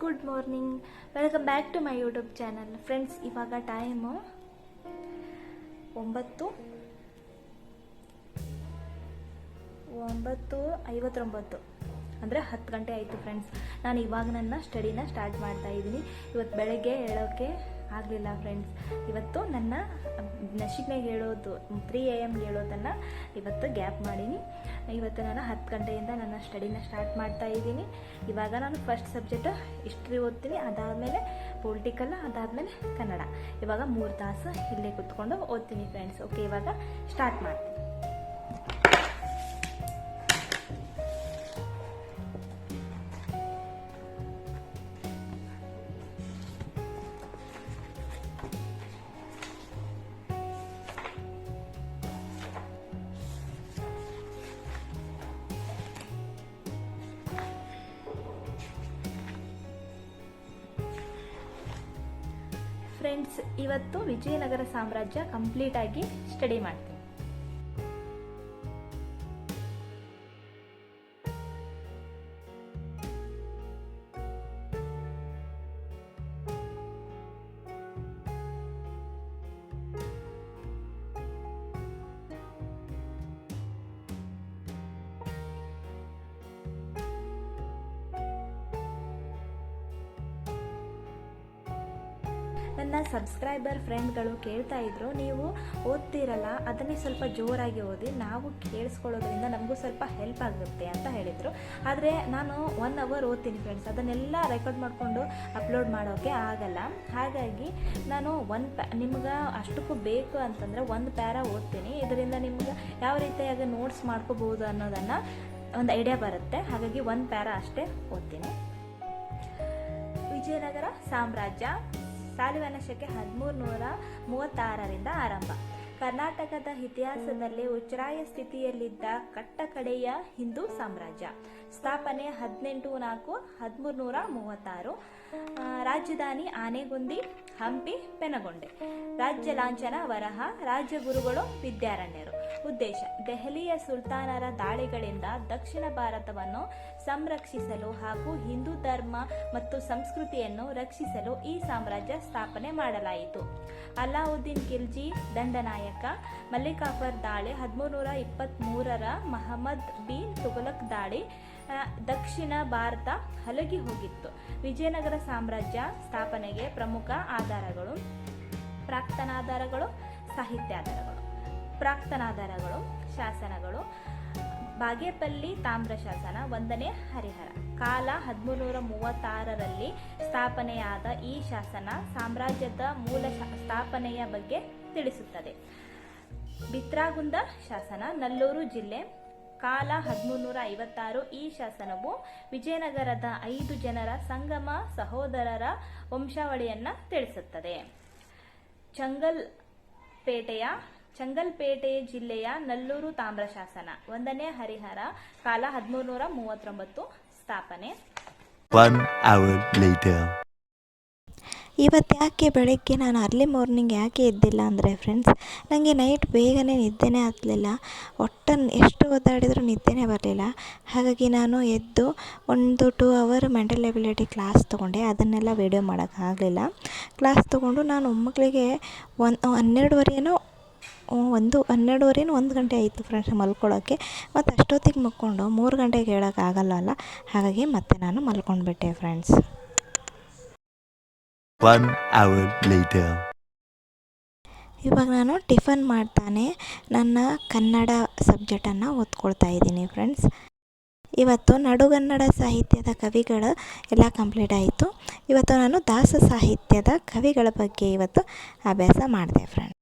Good morning welcome back to my YouTube channel friends ಇವಾಗ time ಒಂಬತ್ತು ಒಂಬತ್ತು ಐವತ್ತೊಂಬತ್ತು. ಅಂದರೆ ಹತ್ತು ಗಂಟೆ ಆಯಿತು ಫ್ರೆಂಡ್ಸ್ ನಾನು ಇವಾಗ ನನ್ನ ಸ್ಟಡಿನ ಸ್ಟಾರ್ಟ್ ಮಾಡ್ತಾ ಇದ್ದೀನಿ. ಇವತ್ತು ಬೆಳಗ್ಗೆ ಹೇಳೋಕ್ಕೆ ಆಗಲಿಲ್ಲ ಫ್ರೆಂಡ್ಸ್ ಇವತ್ತು ನನ್ನ ನಶಿಕ್ನಾಗ ಹೇಳೋದು ತ್ರೀ ಎ ಎಮ್ಗೆ ಹೇಳೋದನ್ನು ಇವತ್ತು ಗ್ಯಾಪ್ ಮಾಡೀನಿ. ಇವತ್ತು ನಾನು ಹತ್ತು ಗಂಟೆಯಿಂದ ನನ್ನ ಸ್ಟಡಿನ ಸ್ಟಾರ್ಟ್ ಮಾಡ್ತಾ ಇದ್ದೀನಿ. ಇವಾಗ ನಾನು ಫಸ್ಟ್ ಸಬ್ಜೆಕ್ಟ್ ಹಿಸ್ಟ್ರಿ ಓದ್ತೀನಿ, ಅದಾದಮೇಲೆ ಪೊಲಿಟಿಕಲ್ ಅದಾದಮೇಲೆ ಕನ್ನಡ. ಇವಾಗ ಮೂರು ತಾಸು ಇಲ್ಲೇ ಕುತ್ಕೊಂಡು ಓದ್ತೀನಿ ಫ್ರೆಂಡ್ಸ್ ಓಕೆ ಇವಾಗ ಸ್ಟಾರ್ಟ್ ಮಾಡ್ತೀನಿ. ಫ್ರೆಂಡ್ಸ್ ಇವತ್ತು ವಿಜಯನಗರ ಸಾಮ್ರಾಜ್ಯ ಕಂಪ್ಲೀಟ್ ಆಗಿ ಸ್ಟಡಿ ಮಾಡ್ತೀನಿ ನನ್ನ ಸಬ್ಸ್ಕ್ರೈಬರ್ ಫ್ರೆಂಡ್ಗಳು ಕೇಳ್ತಾ ಇದ್ರು, ನೀವು ಓದ್ತಿರಲ್ಲ, ಅದನ್ನೇ ಸ್ವಲ್ಪ ಜೋರಾಗಿ ಓದಿ, ನಾವು ಕೇಳಿಸ್ಕೊಳ್ಳೋದ್ರಿಂದ ನಮಗೂ ಸ್ವಲ್ಪ ಹೆಲ್ಪ್ ಆಗುತ್ತೆ ಅಂತ ಹೇಳಿದರು. ಆದರೆ ನಾನು ಒನ್ ಅವರ್ ಓದ್ತೀನಿ ಫ್ರೆಂಡ್ಸ್ ಅದನ್ನೆಲ್ಲ ರೆಕಾರ್ಡ್ ಮಾಡಿಕೊಂಡು ಅಪ್ಲೋಡ್ ಮಾಡೋಕ್ಕೆ ಆಗಲ್ಲ. ಹಾಗಾಗಿ ನಾನು ಒಂದು ಪ್ಯಾ ನಿಮ್ಗೆ ಅಷ್ಟಕ್ಕೂ ಬೇಕು ಅಂತಂದರೆ ಒಂದು ಪ್ಯಾರ ಓದ್ತೀನಿ. ಇದರಿಂದ ನಿಮ್ಗೆ ಯಾವ ರೀತಿಯಾಗಿ ನೋಟ್ಸ್ ಮಾಡ್ಕೋಬೋದು ಅನ್ನೋದನ್ನು ಒಂದು ಐಡಿಯಾ ಬರುತ್ತೆ. ಹಾಗಾಗಿ ಒಂದು ಪ್ಯಾರ ಅಷ್ಟೇ ಓದ್ತೀನಿ. ವಿಜಯನಗರ ಸಾಮ್ರಾಜ್ಯ. ಸಾಲಿವನ ಶಕೆ ಹದಿಮೂರು ನೂರ ಮೂವತ್ತಾರರಿಂದ ಆರಂಭ. ಕರ್ನಾಟಕದ ಇತಿಹಾಸದಲ್ಲಿ ಉಚ್ಚರಾಯ ಸ್ಥಿತಿಯಲ್ಲಿದ್ದ ಕಟ್ಟಕಡೆಯ ಹಿಂದೂ ಸಾಮ್ರಾಜ್ಯ. ಸ್ಥಾಪನೆ ಹದಿನೆಂಟು ನಾಲ್ಕು ಹದಿಮೂರು ನೂರ ಮೂವತ್ತಾರು ರಾಜಧಾನಿ ಆನೆಗುಂದಿ, ಹಂಪಿ, ಪೆನಗೊಂಡೆ. ರಾಜ್ಯ ಲಾಂಛನ, ವರಹ, ರಾಜ್ಯ ಗುರುಗಳು, ವಿದ್ಯಾರಣ್ಯರು. ಉದ್ದೇಶ. ದೆಹಲಿಯ ಸುಲ್ತಾನರ ದಾಳಿಗಳಿಂದ ದಕ್ಷಿಣ ಭಾರತವನ್ನು ಸಂರಕ್ಷಿಸಲು ಹಾಗೂ ಹಿಂದೂ ಧರ್ಮ ಮತ್ತು ಸಂಸ್ಕೃತಿಯನ್ನು ರಕ್ಷಿಸಲು ಈ ಸಾಮ್ರಾಜ್ಯ ಸ್ಥಾಪನೆ ಮಾಡಲಾಯಿತು. ಅಲಾವುದ್ದೀನ್ ಖಿಲ್ಜಿ ದಂಡನಾಯಕ ಮಲ್ಲಿಕಾಫರ್ ದಾಳಿ ಹದಿಮೂರು ನೂರ ಇಪ್ಪತ್ತ್ಮೂರರ ಮಹಮ್ಮದ್ ಬಿನ್ ತುಘಲಕ್ ದಾಳಿ ದಕ್ಷಿಣ ಭಾರತ ಹಲಗಿ ಹೋಗಿತ್ತು. ವಿಜಯನಗರ ಸಾಮ್ರಾಜ್ಯ ಸ್ಥಾಪನೆಗೆ ಪ್ರಮುಖ ಆಧಾರಗಳು, ಪ್ರಾಕ್ತನಾಧಾರಗಳು, ಸಾಹಿತ್ಯಾಧಾರಗಳು. ಪ್ರಾಕ್ತನಾಧಾರಗಳು ಶಾಸನಗಳು. ಬಾಗೇಪಲ್ಲಿ ತಾಮ್ರ ಶಾಸನ, ಒಂದನೇ ಹರಿಹರ. ಕಾಲ ಹದಿಮೂರುನೂರ ಮೂವತ್ತಾರರಲ್ಲಿ ಸ್ಥಾಪನೆಯಾದ ಈ ಶಾಸನ ಸಾಮ್ರಾಜ್ಯದ ಮೂಲ ಸ್ಥಾಪನೆಯ ಬಗ್ಗೆ ತಿಳಿಸುತ್ತದೆ. ಬಿತ್ರಾಗುಂದ ಶಾಸನ, ನಲ್ಲೂರು ಜಿಲ್ಲೆ. ಕಾಲ ಹದಿಮೂರುನೂರ ಐವತ್ತಾರು ಈ ಶಾಸನವು ವಿಜಯನಗರದ ಐದು ಜನರ ಸಂಗಮ ಸಹೋದರರ ವಂಶಾವಳಿಯನ್ನ ತಿಳಿಸುತ್ತದೆ. ಚಂಗಲ್ಪೇಟೆಯ ಚಂಗಲ್ಪೇಟೆ ಜಿಲ್ಲೆಯ ನಲ್ಲೂರು ತಾಮ್ರ ಶಾಸನ. ಒಂದನೇ ಹರಿಹರ ಕಾಲ ಹದಿಮೂರು ನೂರ ಮೂವತ್ತೊಂಬತ್ತು ಸ್ಥಾಪನೆ. One hour later. ಇವತ್ತು ಯಾಕೆ ಬೆಳಗ್ಗೆ ನಾನು ಅರ್ಲಿ ಮಾರ್ನಿಂಗ್ ಯಾಕೆ ಎದ್ದಿಲ್ಲ ಅಂದರೆ ಫ್ರೆಂಡ್ಸ್ ನನಗೆ ನೈಟ್ ಬೇಗನೆ ನಿದ್ದೆನೇ ಹತ್ತಲಿಲ್ಲ ಒಟ್ಟು ಎಷ್ಟು ಒದ್ದಾಡಿದರೂ ನಿದ್ದೆನೇ ಬರಲಿಲ್ಲ. ಹಾಗಾಗಿ ನಾನು ಎದ್ದು ಒಂದು two hour mental ability class ತೊಗೊಂಡೆ. ಅದನ್ನೆಲ್ಲ ವೀಡಿಯೋ ಮಾಡೋಕ್ಕಾಗಲಿಲ್ಲ ಕ್ಲಾಸ್ ತೊಗೊಂಡು ನಾನು ಒಮ್ಮಕ್ಕಳಿಗೆ ಒನ್ ಹನ್ನೆರಡುವರೆನೋ ಒಂದು ಹನ್ನೆರಡುವರೆನೂ ಒಂದು ಗಂಟೆ ಆಯಿತು ಫ್ರೆಂಡ್ಸ್ ಮಲ್ಕೊಳ್ಳೋಕ್ಕೆ ಮತ್ತು ಅಷ್ಟೊತ್ತಿಗೆ ಮಲ್ಕೊಂಡು ಮೂರು ಗಂಟೆಗೆ ಹೇಳೋಕ್ಕಾಗಲ್ಲ ಹಾಗಾಗಿ ಮತ್ತೆ ನಾನು ಮಲ್ಕೊಂಡ್ಬಿಟ್ಟೆ ಫ್ರೆಂಡ್ಸ್. One hour later. ಇವಾಗ ನಾನು ಟಿಫನ್ ಮಾಡ್ತಾನೆ. ನನ್ನ ಕನ್ನಡ ಸಬ್ಜೆಕ್ಟನ್ನು ಓದ್ಕೊಳ್ತಾ ಇದ್ದೀನಿ ಫ್ರೆಂಡ್ಸ್. ಇವತ್ತು ನಡುಗನ್ನಡ ಸಾಹಿತ್ಯದ ಕವಿಗಳು ಎಲ್ಲ ಕಂಪ್ಲೀಟ್ ಆಯಿತು. ಇವತ್ತು ನಾನು ದಾಸ ಸಾಹಿತ್ಯದ ಕವಿಗಳ ಬಗ್ಗೆ ಇವತ್ತು ಅಭ್ಯಾಸ ಮಾಡಿದೆ ಫ್ರೆಂಡ್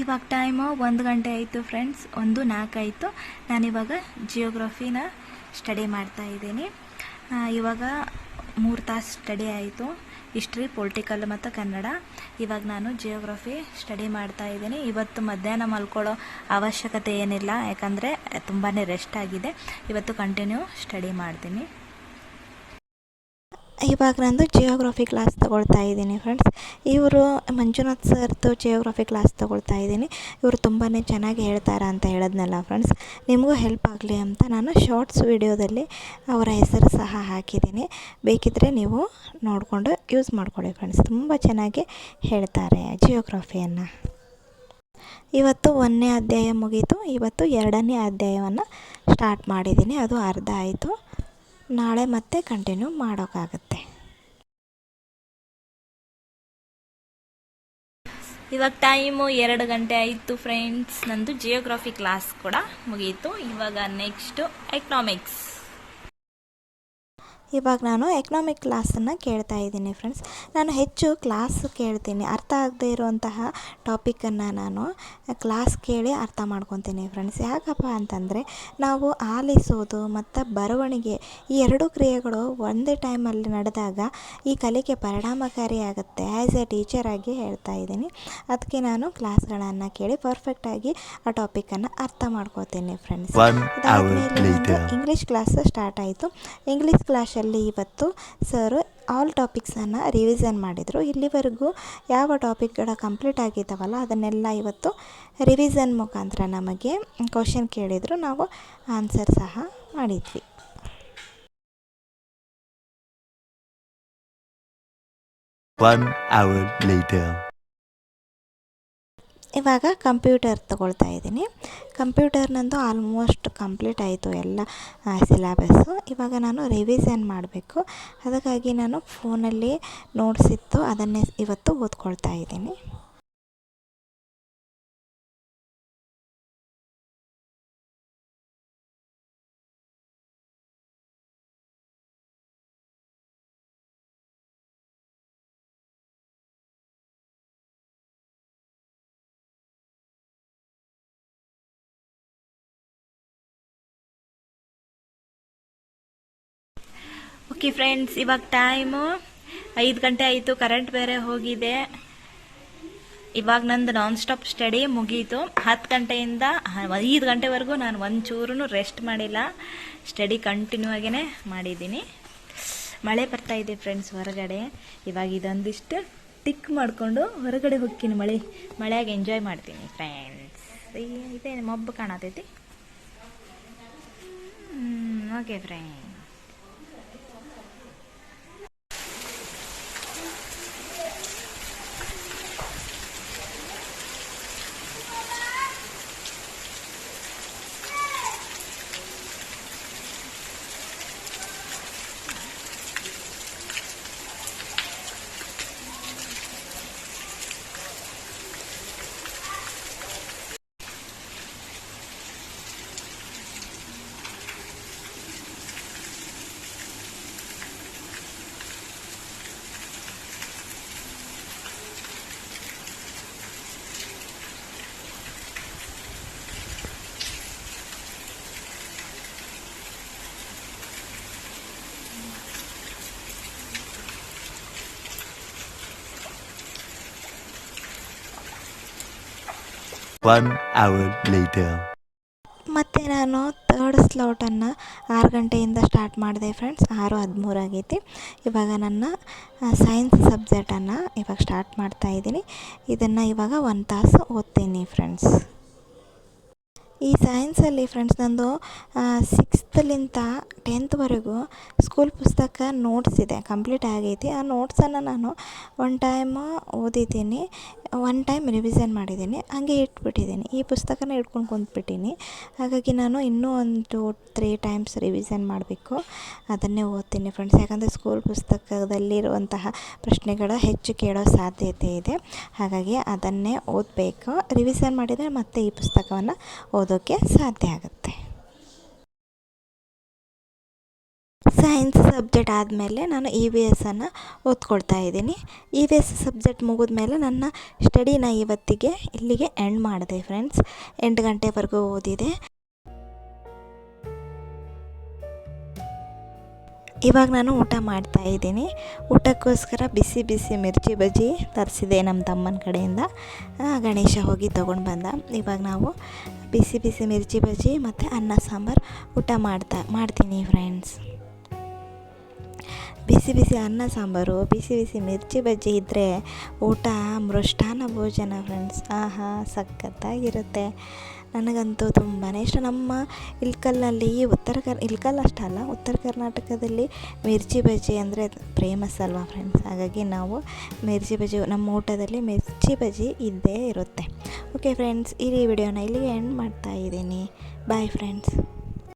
ಇವಾಗ ಟೈಮು ಒಂದು ಗಂಟೆ ಆಯಿತು ಫ್ರೆಂಡ್ಸ್ ಒಂದು ನಾಲ್ಕಾಯಿತು ನಾನಿವಾಗ ಜಿಯೋಗ್ರಫಿನ ಸ್ಟಡಿ ಮಾಡ್ತಾ ಇದ್ದೀನಿ. ಇವಾಗ ಮೂರು ತಾಸು ಸ್ಟಡಿ ಆಯಿತು. ಹಿಸ್ಟ್ರಿ ಪೊಲಿಟಿಕಲ್ ಮತ್ತು ಕನ್ನಡ. ಇವಾಗ ನಾನು ಜಿಯೋಗ್ರಫಿ ಸ್ಟಡಿ ಮಾಡ್ತಾ ಇದ್ದೀನಿ. ಇವತ್ತು ಮಧ್ಯಾಹ್ನ ಮಲ್ಕೊಳ್ಳೋ ಅವಶ್ಯಕತೆ ಏನಿಲ್ಲ, ಯಾಕಂದರೆ ತುಂಬಾ ರೆಸ್ಟ್ ಆಗಿದೆ. ಇವತ್ತು ಕಂಟಿನ್ಯೂ ಸ್ಟಡಿ ಮಾಡ್ತೀನಿ. ಇವಾಗ ನಂದು ಜಿಯೋಗ್ರಫಿ ಕ್ಲಾಸ್ ತೊಗೊಳ್ತಾ ಇದ್ದೀನಿ ಫ್ರೆಂಡ್ಸ್ ಇವರು ಮಂಜುನಾಥ್ ಸರ್ದು ಜಿಯೋಗ್ರಫಿ ಕ್ಲಾಸ್ ತೊಗೊಳ್ತಾ ಇದ್ದೀನಿ. ಇವರು ತುಂಬಾ ಚೆನ್ನಾಗಿ ಹೇಳ್ತಾರೆ ಅಂತ ಹೇಳಿದ್ನಲ್ಲ ಫ್ರೆಂಡ್ಸ್ ನಿಮಗೂ ಹೆಲ್ಪ್ ಆಗಲಿ ಅಂತ ನಾನು ಶಾರ್ಟ್ಸ್ ವಿಡಿಯೋದಲ್ಲಿ ಅವರ ಹೆಸರು ಸಹ ಹಾಕಿದ್ದೀನಿ. ಬೇಕಿದ್ದರೆ ನೀವು ನೋಡಿಕೊಂಡು ಯೂಸ್ ಮಾಡ್ಕೊಳ್ಳಿ ಫ್ರೆಂಡ್ಸ್ ತುಂಬ ಚೆನ್ನಾಗಿ ಹೇಳ್ತಾರೆ ಜಿಯೋಗ್ರಫಿಯನ್ನು ಇವತ್ತು ಒಂದನೇ ಅಧ್ಯಾಯ ಮುಗೀತು. ಇವತ್ತು ಎರಡನೇ ಅಧ್ಯಾಯವನ್ನು ಸ್ಟಾರ್ಟ್ ಮಾಡಿದ್ದೀನಿ. ಅದು ಅರ್ಧ ಆಯಿತು. ನಾಳೆ ಮತ್ತೆ ಕಂಟಿನ್ಯೂ ಮಾಡೋಕ್ಕಾಗತ್ತೆ. ಇವಾಗ ಟೈಮು ಎರಡು ಗಂಟೆ ಆಯಿತು ಫ್ರೆಂಡ್ಸ್ ನಂದು ಜಿಯೋಗ್ರಫಿ ಕ್ಲಾಸ್ ಕೂಡ ಮುಗೀತು. ಇವಾಗ ನೆಕ್ಸ್ಟು ಎಕನಾಮಿಕ್ಸ್ ಇವಾಗ ನಾನು ಎಕನಾಮಿಕ್ ಕ್ಲಾಸನ್ನು ಕೇಳ್ತಾ ಇದ್ದೀನಿ ಫ್ರೆಂಡ್ಸ್ ನಾನು ಹೆಚ್ಚು ಕ್ಲಾಸ್ ಕೇಳ್ತೀನಿ. ಅರ್ಥ ಆಗದೇ ಇರುವಂತಹ ಟಾಪಿಕನ್ನು ನಾನು ಕ್ಲಾಸ್ ಕೇಳಿ ಅರ್ಥ ಮಾಡ್ಕೊತೀನಿ ಫ್ರೆಂಡ್ಸ್ ಯಾಕಪ್ಪ ಅಂತಂದರೆ ನಾವು ಆಲಿಸೋದು ಮತ್ತು ಬರವಣಿಗೆ ಈ ಎರಡು ಕ್ರಿಯೆಗಳು ಒಂದೇ ಟೈಮಲ್ಲಿ ನಡೆದಾಗ ಈ ಕಲಿಕೆ ಪರಿಣಾಮಕಾರಿಯಾಗುತ್ತೆ ಆ್ಯಸ್ ಎ ಆಗಿ ಹೇಳ್ತಾ ಇದ್ದೀನಿ. ಅದಕ್ಕೆ ನಾನು ಕ್ಲಾಸ್ಗಳನ್ನು ಕೇಳಿ ಪರ್ಫೆಕ್ಟಾಗಿ ಆ ಟಾಪಿಕನ್ನು ಅರ್ಥ ಮಾಡ್ಕೋತೀನಿ ಫ್ರೆಂಡ್ಸ್. ಇಂಗ್ಲೀಷ್ ಕ್ಲಾಸ್ ಸ್ಟಾರ್ಟ್ ಆಯಿತು. ಇಂಗ್ಲೀಷ್ ಕ್ಲಾಸಲ್ಲಿ ಇವತ್ತು ಸರ್ ಆಲ್ ಟಾಪಿಕ್ಸನ್ನು ರಿವಿಸನ್ ಮಾಡಿದರು. ಇಲ್ಲಿವರೆಗೂ ಯಾವ ಟಾಪಿಕ್ಗಳ ಕಂಪ್ಲೀಟ್ ಆಗಿದ್ದಾವಲ್ಲ ಅದನ್ನೆಲ್ಲ ಇವತ್ತು ರಿವಿಸನ್ ಮುಖಾಂತರ ನಮಗೆ ಕ್ವಶನ್ ಕೇಳಿದರು. ನಾವು ಆನ್ಸರ್ ಸಹ ಮಾಡಿದ್ವಿ. One hour later. ಇವಾಗ ಕಂಪ್ಯೂಟರ್ ತಗೊಳ್ತಾ ಇದ್ದೀನಿ. ಕಂಪ್ಯೂಟರ್ ನಂದು ಆಲ್ಮೋಸ್ಟ್ ಕಂಪ್ಲೀಟ್ ಆಯಿತು ಎಲ್ಲ ಸಿಲೆಬಸ್ಸು ಇವಾಗ ನಾನು ರಿವಿಸನ್ ಮಾಡಬೇಕು. ಅದಕ್ಕಾಗಿ ನಾನು ಫೋನಲ್ಲಿ ನೋಟ್ಸ್ ಇತ್ತು, ಅದನ್ನೇ ಇವತ್ತು ಓದ್ಕೊಳ್ತಾ ಇದ್ದೀನಿ. ಓಕೆ ಫ್ರೆಂಡ್ಸ್ ಇವಾಗ ಟೈಮು ಐದು ಗಂಟೆ ಆಯಿತು ಕರೆಂಟ್ ಬೇರೆ ಹೋಗಿದೆ. ಇವಾಗ ನಂದು ನಾನ್ ಸ್ಟಾಪ್ ಸ್ಟಡಿ ಮುಗೀತು. ಹತ್ತು ಗಂಟೆಯಿಂದ, ಐದು ಗಂಟೆವರೆಗೂ ನಾನು ಒಂಚೂರು ರೆಸ್ಟ್ ಮಾಡಿಲ್ಲ. ಸ್ಟಡಿ ಕಂಟಿನ್ಯೂ ಆಗಿನೇ ಮಾಡಿದ್ದೀನಿ. ಮಳೆ ಬರ್ತಾ ಇದೆ ಫ್ರೆಂಡ್ಸ್ ಹೊರಗಡೆ. ಇವಾಗ ಇದೊಂದಿಷ್ಟು ಟಿಕ್ ಮಾಡಿಕೊಂಡು ಹೊರಗಡೆ ಹೋಗ್ತೀನಿ ಮಳೆ. ಮಳೆಯಾಗಿ ಎಂಜಾಯ್ ಮಾಡ್ತೀನಿ ಫ್ರೆಂಡ್ಸ್ ಇದೇ ಮಬ್ಬು ಕಾಣತೈತಿ? Okay friend One hour later ಮತ್ತು ನಾನು ತರ್ಡ್ ಸ್ಲೋಟನ್ನು ಆರು ಗಂಟೆಯಿಂದ ಸ್ಟಾರ್ಟ್ ಮಾಡಿದೆ ಫ್ರೆಂಡ್ಸ್ ಆರು ಹದಿಮೂರು ಆಗೈತಿ. ಇವಾಗ ನನ್ನ ಸೈನ್ಸ್ ಸಬ್ಜೆಕ್ಟನ್ನು ಇವಾಗ ಸ್ಟಾರ್ಟ್ ಮಾಡ್ತಾ ಇದ್ದೀನಿ. ಇದನ್ನು ಇವಾಗ ಒಂದು ತಾಸು ಓದ್ತೀನಿ ಫ್ರೆಂಡ್ಸ್ ಈ ಸೈನ್ಸಲ್ಲಿ ಫ್ರೆಂಡ್ಸ್ ನಂದು ಸಿಕ್ಸ್ತಲಿಂದ ಟೆಂತ್ವರೆಗೂ ಸ್ಕೂಲ್ ಪುಸ್ತಕ ನೋಟ್ಸ್ ಇದೆ ಕಂಪ್ಲೀಟ್ ಆಗೈತಿ. ಆ ನೋಟ್ಸನ್ನು ನಾನು ಒನ್ ಟೈಮ್ ಓದಿದ್ದೀನಿ ಒನ್ ಟೈಮ್ ರಿವಿಸನ್ ಮಾಡಿದ್ದೀನಿ, ಹಾಗೆ ಇಟ್ಬಿಟ್ಟಿದ್ದೀನಿ. ಈ ಪುಸ್ತಕನ ಇಟ್ಕೊಂಡು ಕುಂತ್ಬಿಟ್ಟೀನಿ. ಹಾಗಾಗಿ ನಾನು ಇನ್ನೂ ಒಂದು ತ್ರೀ ಟೈಮ್ಸ್ ರಿವಿಸನ್ ಮಾಡಬೇಕು. ಅದನ್ನೇ ಓದ್ತೀನಿ ಫ್ರೆಂಡ್ಸ್ ಯಾಕಂದರೆ ಸ್ಕೂಲ್ ಪುಸ್ತಕದಲ್ಲಿರುವಂತಹ ಪ್ರಶ್ನೆಗಳು ಹೆಚ್ಚು ಕೇಳೋ ಸಾಧ್ಯತೆ ಇದೆ. ಹಾಗಾಗಿ ಅದನ್ನೇ ಓದಬೇಕು. ರಿವಿಸನ್ ಮಾಡಿದರೆ ಮತ್ತೆ ಈ ಪುಸ್ತಕವನ್ನು ಓದೋಕ್ಕೆ ಸಾಧ್ಯ ಆಗುತ್ತೆ. ಸೈನ್ಸ್ ಸಬ್ಜೆಕ್ಟ್ ಆದಮೇಲೆ ನಾನು ಇ ವಿ ಎಸ್ಸನ್ನು ಓದ್ಕೊಳ್ತಾ ಇದ್ದೀನಿ. ಇ ವಿ ಎಸ್ ಸಬ್ಜೆಕ್ಟ್ ಮುಗಿದ್ಮೇಲೆ ನನ್ನ ಸ್ಟಡಿನ ಇವತ್ತಿಗೆ ಇಲ್ಲಿಗೆ ಎಂಡ್ ಮಾಡಿದೆ ಫ್ರೆಂಡ್ಸ್ ಎಂಟು ಗಂಟೆವರೆಗೂ ಓದಿದೆ. ಇವಾಗ ನಾನು ಊಟ ಮಾಡ್ತಾ ಇದ್ದೀನಿ. ಊಟಕ್ಕೋಸ್ಕರ ಬಿಸಿ ಬಿಸಿ ಮಿರ್ಚಿ ಬಜ್ಜಿ ತರಿಸಿದೆ ನಮ್ಮ ತಮ್ಮನ ಕಡೆಯಿಂದ. ಗಣೇಶ ಹೋಗಿ ತೊಗೊಂಡು ಬಂದ. ಇವಾಗ ನಾವು ಬಿಸಿ ಬಿಸಿ ಮಿರ್ಚಿ ಬಜ್ಜಿ ಮತ್ತು ಅನ್ನ ಸಾಂಬಾರು ಊಟ ಮಾಡ್ತಾ, ಮಾಡ್ತೀನಿ ಫ್ರೆಂಡ್ಸ್ ಬಿಸಿ ಬಿಸಿ ಅನ್ನ ಸಾಂಬಾರು, ಬಿಸಿ ಬಿಸಿ ಮಿರ್ಚಿ ಬಜ್ಜಿ ಇದ್ದರೆ ಊಟ ಮೃಷ್ಟಾನ ಭೋಜನ ಫ್ರೆಂಡ್ಸ್ ಆಹಾ, ಸಖತ್ತಾಗಿರುತ್ತೆ. ನನಗಂತೂ ತುಂಬಾ ಇಷ್ಟ. ನಮ್ಮ ಇಲ್ಕಲ್ನಲ್ಲಿ ಉತ್ತರ ಕರ್, ಇಲ್ಕಲ್ ಅಷ್ಟಲ್ಲ ಉತ್ತರ ಕರ್ನಾಟಕದಲ್ಲಿ ಮಿರ್ಚಿ ಬಜ್ಜಿ ಅಂದರೆ ಫೇಮಸ್ ಅಲ್ವಾ ಫ್ರೆಂಡ್ಸ್ ಹಾಗಾಗಿ ನಾವು ಮಿರ್ಚಿ ಬಜ್ಜಿ, ನಮ್ಮ ಊಟದಲ್ಲಿ ಮಿರ್ಚಿ ಬಜ್ಜಿ ಇದ್ದೇ ಇರುತ್ತೆ. ಓಕೆ ಫ್ರೆಂಡ್ಸ್ ಈ ವಿಡಿಯೋನ ಇಲ್ಲಿಗೆ ಎಂಡ್ ಮಾಡ್ತಾ ಇದ್ದೀನಿ. Bye friends